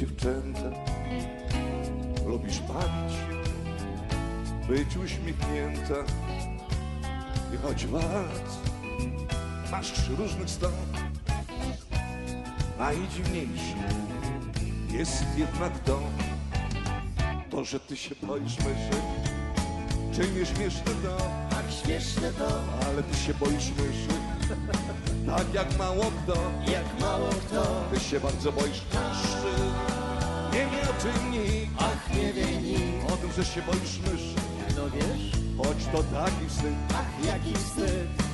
dziewczęta. Lubisz palić, być uśmiechnięta. I choć lat masz różnych stron, najdziwniejszy jest jednak to, to, że ty się boisz myszy. Czy nie śmieszne to, Tak śmieszne to, ale ty się boisz myszy. Tak jak mało kto, jak mało kto. ty się bardzo boisz. Nie wie o czym nikt, Ach, nie wie nikt, o tym, że się boisz myszy. no wiesz? Choć to taki wstyd, Ach, jaki wstyd.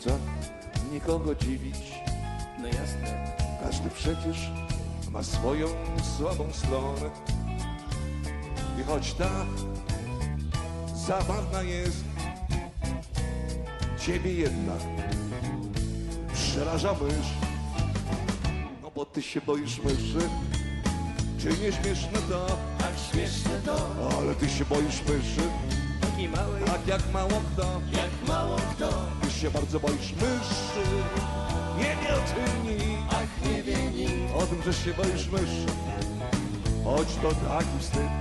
Co nikogo dziwić. No jasne. Każdy przecież ma swoją słabą stronę. I choć ta zabawna jest, ciebie jednak przeraża mysz. No bo ty się boisz myszy. Czy nie śmieszne to, Ach, śmieszne to, ale ty się boisz myszy. taki mały, Tak jak mało kto, jak mało kto. Się bardzo boisz myszy. Nie wie o czym nikt. Ach, nie wie nikt, O tym, że się boisz myszy Choć to taki wstyd